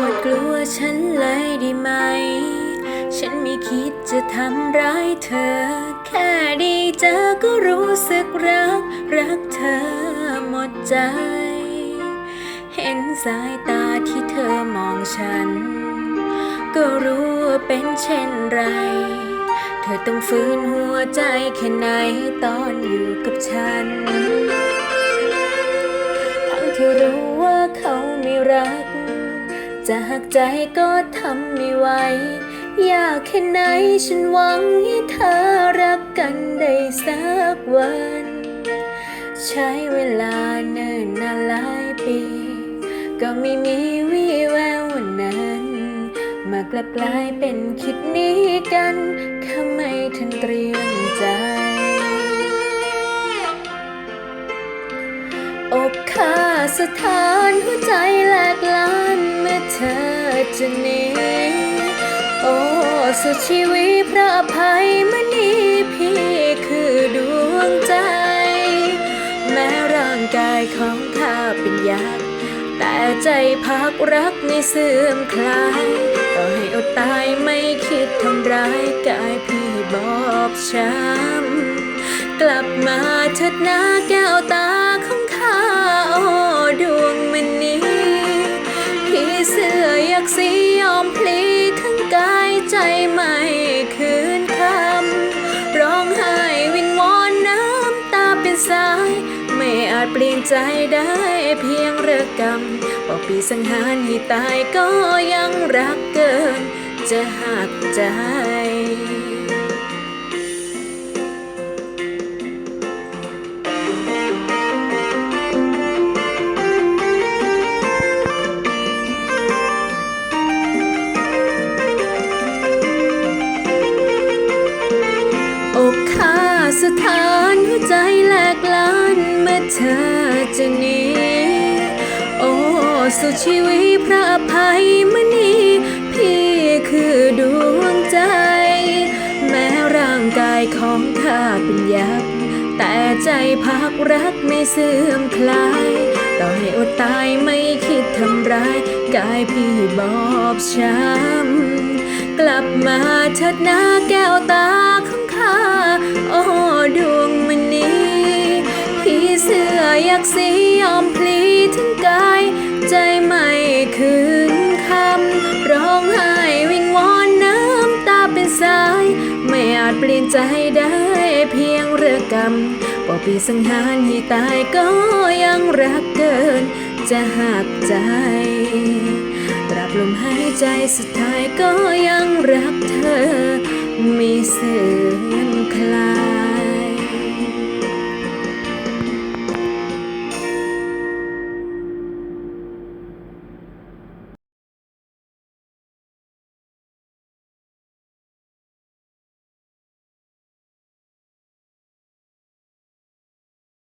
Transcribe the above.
ว่ากลัวฉันเลยได้ไหม ฉันไม่คิดจะทำร้ายเธอ แค่ได้เจอก็รู้สึกรัก รักเธอหมดใจ เห็นสายตาที่เธอมองฉัน ก็รู้ว่าเป็นเช่นไร เธอต้องฟื้นหัวใจแค่ไหนตอนอยู่กับฉัน จะหักใจก็ทำไม่ไหว อยากแค่ไหนฉันหวังให้เธอรักกันได้สักวัน ใช้เวลาเนิ่นนานหลายปี ก็ไม่มีวี่แวววันนั้น มากลับกลายเป็นคิดนี้กันข้าไม่ทันเตรียมใจอกค่าสถานหัวใจแหลกลา เธอจะหนีโอ้สุดชีวิตพระอภัยมณีพี่คือดวงใจ แม้ร่างกายของข้าเป็นยักษ์แต่ใจพักรักไม่เสื่อมคลายต่อให้อดตายไม่คิดทำร้ายกายพี่บอบช้ำกลับมาเถิดหน้าแก้วตาของข้าโอ้ดวงมันนี้ เสื้ออยากสียอมพลีทั้งกายใจไม่คืนคำร้องไห้วิงวอนน้ำตาเป็นสาย ไม่อาจเปลี่ยนใจได้เพียงเรือกรรมบอกปีสังหารให้ตายก็ยังรักเกิน จะหักใจ สถานหัวใจแหลกล้านเมื่อเธอจะหนีโอ้สุดชีวิตพระอภัยมณีพี่คือดวงใจ แม้ร่างกายของข้าเป็นยักษ์แต่ใจพักรักไม่เสื่อมคลายต่อให้อดตายไม่คิดทำร้าย กายพี่บอบช้ำกลับมาเถิดหน้าแก้วตาของข้าโอ้ กสียอมพลีทั้งกาย ใจไม่คืนคำ ร้องไห้วิงวอนน้ำตาเป็นสาย ไม่อาจเปลี่ยนใจได้เพียงเรื่องกรรมบอปีสังหารให้ตายก็ยังรักเกิน จะหักใจ ตราบลมหายใจสุดท้ายก็ยังรักเธอไม่เสื่อมคลาย